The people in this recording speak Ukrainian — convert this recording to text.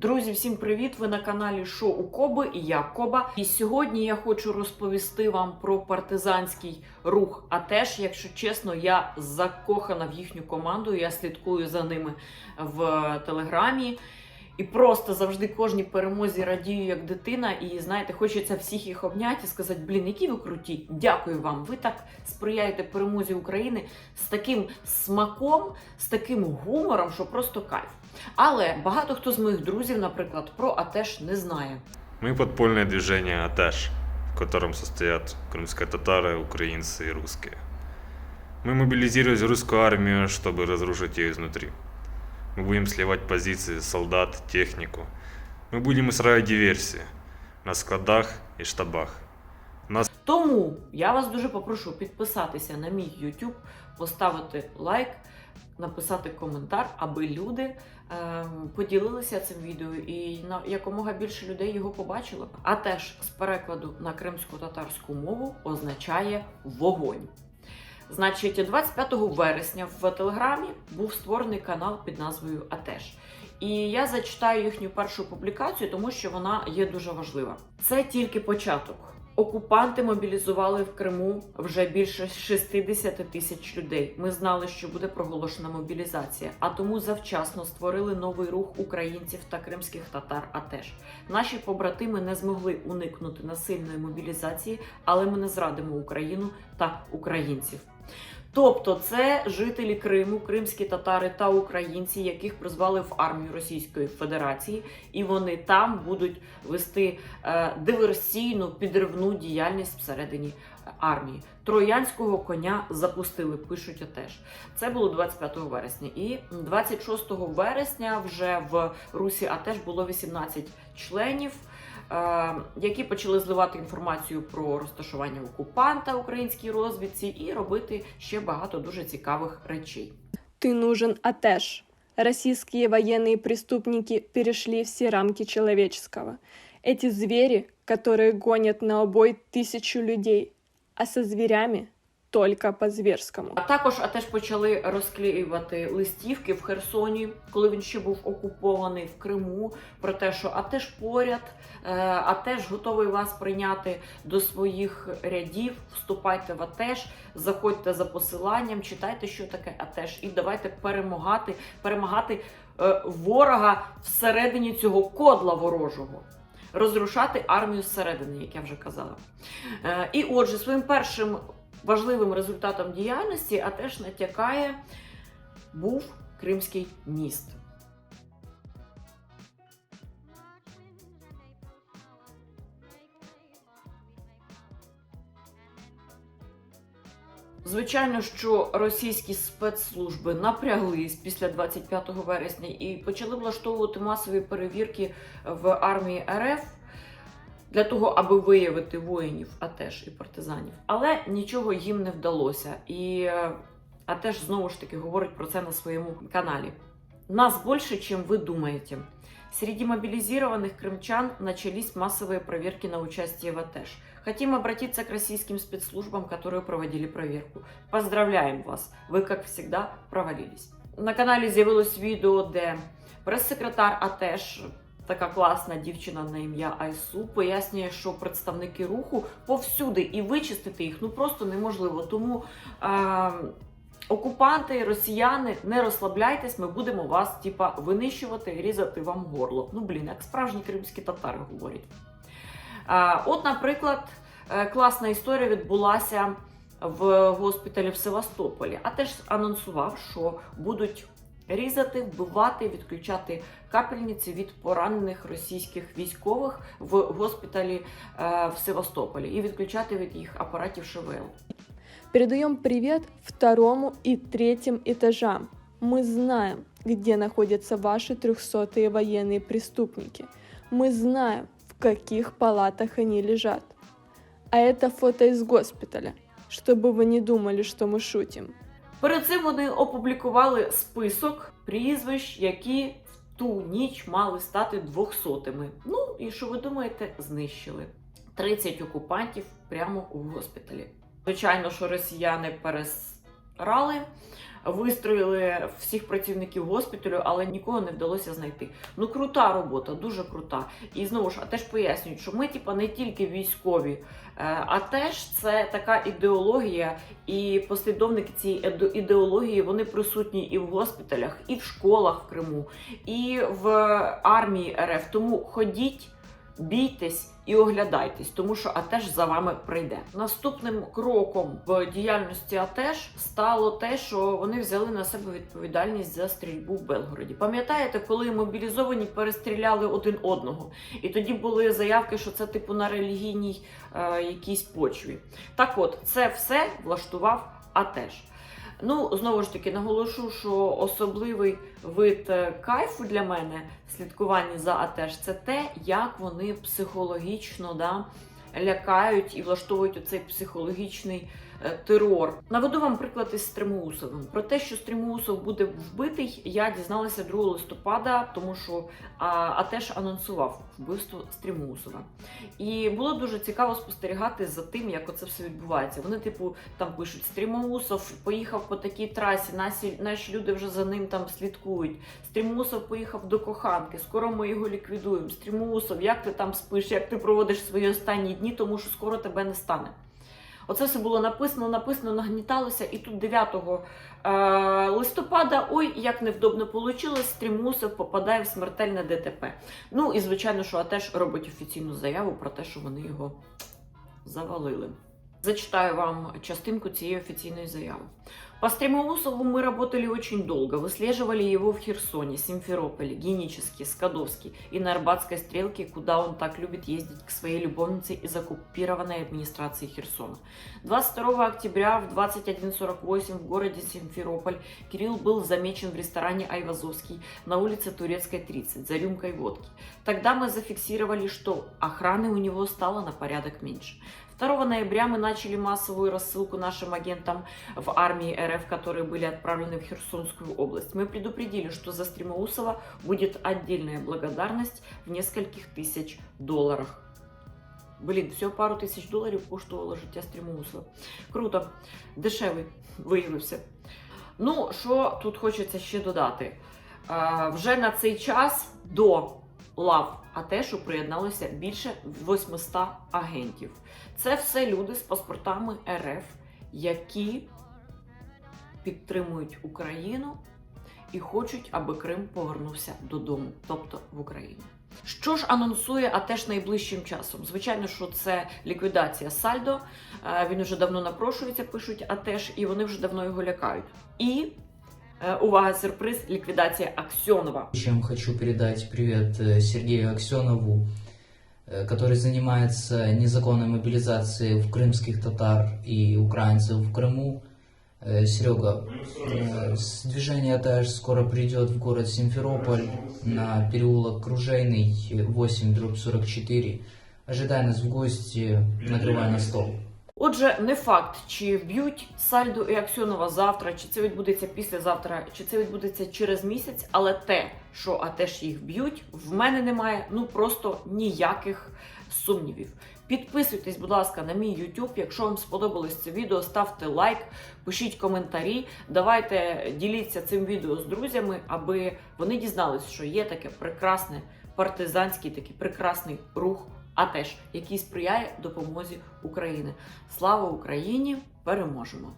Друзі, всім привіт! Ви на каналі Шоу Коби і я Коба. І сьогодні я хочу розповісти вам про партизанський рух. А теж, якщо чесно, я закохана в їхню команду. Я слідкую за ними в телеграмі. І просто завжди кожній перемозі радію як дитина. І знаєте, хочеться всіх їх обняти і сказати: блін, які ви круті! Дякую вам! Ви так сприяєте перемозі України з таким смаком, з таким гумором, що просто кайф. Але багато хто з моїх друзів, наприклад, про АТЕШ не знає. Мы подпольное движение АТЭШ, в котором состоят крымские татары, украинцы и русские. Мы мобилизировали русскую армию, чтобы разрушить ее изнутри. Мы будем сливать позиции солдат, технику. Мы будем устраивать диверсии на складах и штабах. Нас Тому я вас дуже попрошу підписатися на мій YouTube, поставити лайк, написати коментар, аби люди е, поділилися цим відео і якомога більше людей його побачили. А теж з перекладу на кримсько-татарську мову означає вогонь. Значить, 25 вересня в Телеграмі був створений канал під назвою Атеш. І я зачитаю їхню першу публікацію, тому що вона є дуже важлива. Це тільки початок. Окупанти мобілізували в Криму вже більше 60 тисяч людей. Ми знали, що буде проголошена мобілізація, а тому завчасно створили новий рух українців та кримських татар. А теж Наші побратими не змогли уникнути насильної мобілізації, але ми не зрадимо Україну та українців. Тобто, це жителі Криму, кримські татари та українці, яких призвали в армію Російської Федерації, і вони там будуть вести е, диверсійну підривну діяльність всередині армії. Троянського коня запустили, пишуть теж. Це було 25 вересня. І 26 вересня вже в Русі АТЕШ було 18 членів. е, Які почали зливати інформацію про розташування окупанта українській розвідці і робити ще багато дуже цікавих речей. Ты нужен Атеш. Российские военные преступники перешли все рамки человеческого. Эти звери, которые гонят на обой тысячу людей, а со зверями только по-зверскому. А також а теж почали розклеювати листівки в Херсоні, коли він ще був окупований в Криму, про те, що а теж поряд, е, а теж готовий вас прийняти до своїх рядів. Вступайте в АТЕШ, заходьте за посиланням, читайте, що таке АТЕШ, і давайте перемагати, перемагати е, ворога всередині цього кодла ворожого. Розрушати армію зсередини, як я вже казала. Е, І отже, своїм першим важливим результатом діяльності, а теж натякає, був Кримський міст. Звичайно, що російські спецслужби напряглись після 25 вересня і почали влаштовувати масові перевірки в армії РФ для того, аби виявити воїнів, а теж і партизанів. Але нічого їм не вдалося. І е, а теж знову ж таки говорить про це на своєму каналі. Нас больше, чем вы думаете. Среди мобилизированных крымчан начались массовые проверки на участие в АТЭШ. Хотим обратиться к российским спецслужбам, которые проводили проверку. Поздравляем вас! Ви, як всегда, провалились. На каналі з'явилось відео, де прес-секретар АТЕШ, така класна дівчина на ім'я Айсу, пояснює, що представники руху повсюди і вичистити їх ну просто неможливо. Тому е, окупанти, росіяни, не розслабляйтесь, ми будемо вас типа винищувати, різати вам горло. Ну блін, як справжні кримські татари говорять. Е, от, наприклад, е, класна історія відбулася в госпіталі в Севастополі, а теж анонсував, що будуть різати, вбивати, відключати капельниці від поранених російських військових в госпіталі е, в Севастополі і відключати від їх апаратів ШВЛ. Передаем привет второму и третьим этажам. Мы знаем, где находятся ваши трехсотые военные преступники. Мы знаем, в каких палатах они лежат. А это фото из госпиталя, чтобы вы не думали, что мы шутим. Перед цим вони опублікували список прізвищ, які в ту ніч мали стати двохсотими. Ну і що ви думаєте, знищили 30 окупантів прямо у госпіталі. Звичайно, що росіяни перес зібрали, вистроїли всіх працівників госпіталю, але нікого не вдалося знайти. Ну, крута робота, дуже крута. І знову ж, а теж пояснюють, що ми, типа, не тільки військові, е, а теж це така ідеологія, і послідовники цієї ідеології вони присутні і в госпіталях, і в школах в Криму, і в армії РФ. Тому ходіть. Бійтесь і оглядайтесь, тому що АТЕШ за вами прийде. Наступним кроком в діяльності АТЕШ стало те, що вони взяли на себе відповідальність за стрільбу в Белгороді. Пам'ятаєте, коли мобілізовані перестріляли один одного, і тоді були заявки, що це типу на релігійній е, якійсь почві. Так от, це все влаштував АТЕШ. Ну, знову ж таки, наголошу, що особливий вид е, кайфу для мене слідкування за АТЕШ це те, як вони психологічно да, лякають і влаштовують оцей психологічний е, терор. Наведу вам приклад із Стримоусовим. Про те, що Стримоусов буде вбитий, я дізналася 2 листопада, тому що АТЕШ анонсував вбивство Стрімоусова. І було дуже цікаво спостерігати за тим, як оце все відбувається. Вони, типу, там пишуть: Стрімоусов поїхав по такій трасі, наші, наші люди вже за ним там слідкують. Стрімоусов поїхав до коханки, скоро ми його ліквідуємо. Стрімоусов, як ти там спиш, як ти проводиш свої останні дні, тому що скоро тебе не стане. Оце все було написано, написано, нагніталося, і тут 9 е, листопада, ой, як невдобно вийшло, Стрімусов попадає в смертельне ДТП. Ну і звичайно, що АТЕШ робить офіційну заяву про те, що вони його завалили. Зачитаю вам частинку цієї офіційної заяви. По Стремоусову мы работали очень долго, выслеживали его в Херсоне, Симферополе, Генически, Скадовске и на Арбатской стрелке, куда он так любит ездить к своей любовнице из оккупированной администрации Херсона. 22 октября в 21.48 в городе Симферополь Кирилл был замечен в ресторане Айвазовский на улице Турецкой 30 за рюмкой водки. Тогда мы зафиксировали, что охраны у него стало на порядок меньше. 2 ноября мы начали массовую рассылку нашим агентам в армии РФ, которые были отправлены в Херсонскую область. Мы предупредили, что за Стримоусова будет отдельная благодарность в нескольких тысяч долларах. Блін, всього пару тисяч доларів коштувало життя Стрімоусова. Круто, дешевий виявився. Ну, що тут хочеться ще додати? А, вже на цей час до лав АТЕШу приєдналося більше 800 агентів. Це все люди з паспортами РФ, які підтримують Україну і хочуть, аби Крим повернувся додому, тобто в Україну. Що ж анонсує АТЕШ найближчим часом? Звичайно, що це ліквідація сальдо. Е, Він уже давно напрошується, пишуть АТЕШ, і вони вже давно його лякають. І увага, сюрприз, ліквідація Аксьонова. Чем хочу передать привет э, Сергею Аксенову, э, который занимается незаконной мобилизацией в крымских татар и украинцев в Крыму. Э, Серега, э, с движения ТАЖ скоро придет в город Симферополь на переулок Кружейный 8 дробь 44. Ожидай нас в гости, накрывай на стол. Отже, не факт, чи вб'ють Сальдо і Аксьонова завтра, чи це відбудеться післязавтра, чи це відбудеться через місяць, але те, що АТЕШ їх б'ють, в мене немає ну просто ніяких сумнівів. Підписуйтесь, будь ласка, на мій YouTube. Якщо вам сподобалось це відео, ставте лайк, пишіть коментарі. Давайте діліться цим відео з друзями, аби вони дізнались, що є таке прекрасне партизанський, такий прекрасний рух АТЕШ, який сприяє допомозі України. Слава Україні! Переможемо!